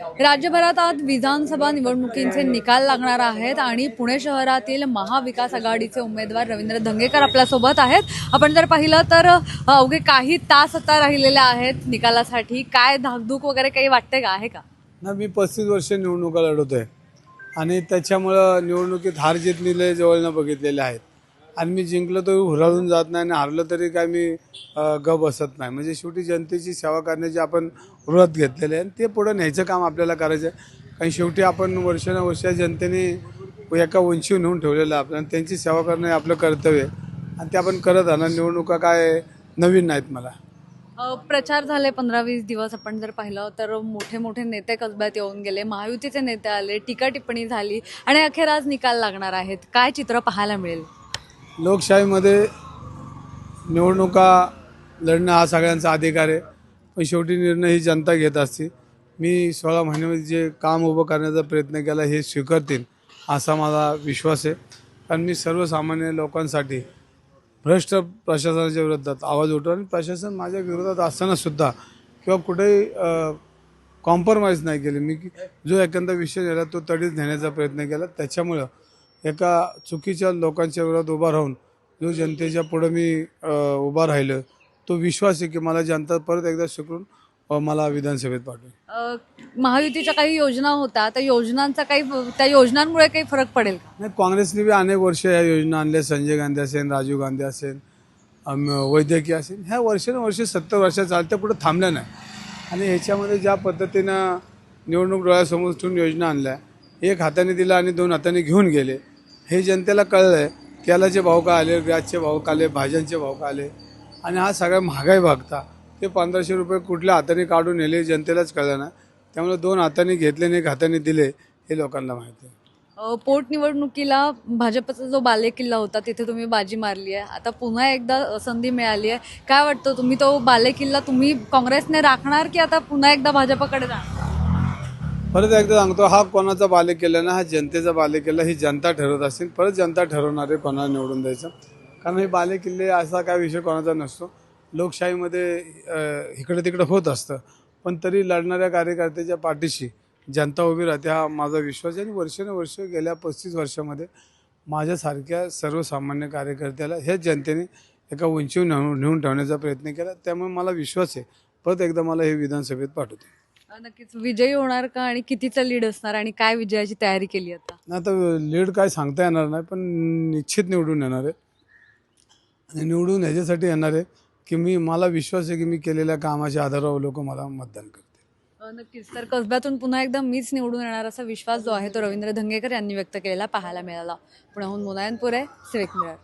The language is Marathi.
राज्यभरात आज विधानसभा निवडणुकींचे निकाल लागणार आहेत आणि पुणे शहरातील महाविकास आघाडीचे उमेदवार रवींद्र धंगेकर आपल्यासोबत आहेत. आपण जर पाहिलं तर अवघे काही तास आता राहिलेले आहेत निकालासाठी. काय धाकधूक वगैरे काही वाटते का? आहे का? ना मी पस्तीस वर्ष निवडणुका लढवतोय. आणि त्याच्यामुळं निवडणुकीत हार जीत जवळनं बघितलेले आहेत. आणि मी जिंकलो तर हुराळून जात नाही आणि हारलं तरी काय मी ग बसत नाही. म्हणजे शेवटी जनतेची सेवा करण्याची आपण व्रत घेतलेले आहे आणि ते पुढं न्यायचं काम आपल्याला करायचं आहे. कारण शेवटी आपण वर्षानुवर्ष जनतेने एका उंचीवर नेऊन ठेवलेलं आहे आपल्याला आणि त्यांची सेवा करणं हे आपलं कर्तव्य आहे. आणि ते आपण करत राहणार. निवडणुका काय नवीन नाहीत मला. प्रचार झाले पंधरा वीस दिवस आपण जर पाहिलं तर मोठे मोठे नेते कसब्यात येऊन गेले महायुतीचे नेते आले टीका टिप्पणी झाली आणि अखेर आज निकाल लागणार आहेत. काय चित्र पाहायला मिळेल? लोकशाहीमध्ये निवडणुका लढणं हा सगळ्यांचा अधिकार आहे. पण शेवटी निर्णय ही जनता घेत असते. मी सोळा महिन्यामध्ये जे काम उभं करण्याचा प्रयत्न केला हे स्वीकारतील असा माझा विश्वास आहे. कारण मी सर्वसामान्य लोकांसाठी भ्रष्ट प्रशासनाच्या विरोधात आवाज उठव आणि प्रशासन माझ्या विरोधात असतानासुद्धा किंवा कुठेही कॉम्प्रमाइज नाही केले. मी की- जो एखादा विषय झाला तो तडीच नेण्याचा प्रयत्न केला. त्याच्यामुळं एका चुकीच्या लोकांच्या विरोधात उभा राहून जो जनतेच्या पुढं मी उभा राहिलो तो विश्वास आहे की मला जनता परत एकदा शिकून मला विधानसभेत पाठवेल. महायुतीच्या काही योजना होत्या त्या योजनांचा काही त्या योजनांमुळे काही फरक पडेल नाही काँग्रेसने बी अनेक वर्ष या योजना आणल्या संजय गांधी असेल राजीव गांधी असेल वैद्यकीय असेल ह्या वर्षानुवर्ष सत्तर वर्षात चालत्या पुढे थांबल्या नाही. आणि ह्याच्यामध्ये ज्या पद्धतीनं निवडणूक डोळ्यासमोर ठेवून योजना आणल्या एक हाताने दिला आणि दोन हाताने घेऊन गेले हे जनतेला कळलं आहे तेलाचे भाव का आले गॅसचे भाव का आले भाज्यांचे भाव का आले आणि हा सगळा महागाई भागता. ते पंधराशे रुपये कुठल्या हाताने काढून नेले जनतेलाच कळलं ना. त्यामुळे दोन हाताने घेतले आणि एक हाताने दिले हे लोकांना माहिती आहे. पोटनिवडणुकीला भाजपचा जो बालेकिल्ला होता तिथे तुम्ही बाजी मारली आहे. आता पुन्हा एकदा संधी मिळाली आहे. काय वाटतं तुम्ही तो बालेकिल्ला तुम्ही काँग्रेसने राखणार की आता पुन्हा एकदा भाजपकडे जाणार? परत एकदा सांगतो हा कोणाचा बालेकिल्ला ना हा जनतेचा बालेकिल्ला ही जनता ठरवत असेल परत जनता ठरवणारे कोणाला निवडून द्यायचं? कारण हे बालेकिल्ले असा काय विषय कोणाचा नसतो. लोकशाहीमध्ये इकडं इकडे तिकडे होत असतं. पण तरी लढणाऱ्या कार्यकर्त्याच्या पाठीशी जनता उभी राहते हा माझा विश्वास आहे. आणि वर्षानुवर्ष गेल्या पस्तीस वर्षामध्ये माझ्यासारख्या सर्वसामान्य कार्यकर्त्याला ह्याच जनतेने एका उंचीवर नेऊन नेऊन ठेवण्याचा प्रयत्न केला. त्यामुळे मला विश्वास आहे. परत एकदा मला हे विधानसभेत पाठवते नक्कीच. विजयी होणार का आणि कितीचा लीड असणार आणि काय विजयाची तयारी केली आता? आता लीड काय सांगता येणार नाही पण निश्चित निवडून येणार आहे. आणि निवडून ह्याच्यासाठी येणार आहे की मी मला विश्वास आहे की मी केलेल्या कामाच्या आधारावर लोक मला मतदान करतील. अ, नक्कीच. तर कसब्यातून पुन्हा एकदा मीच निवडून येणार असा विश्वास जो आहे तो रवींद्र धंगेकर यांनी व्यक्त केलेला पाहायला मिळाला. पुण्याहून मुनायनपूर आहे सिविक मिरर.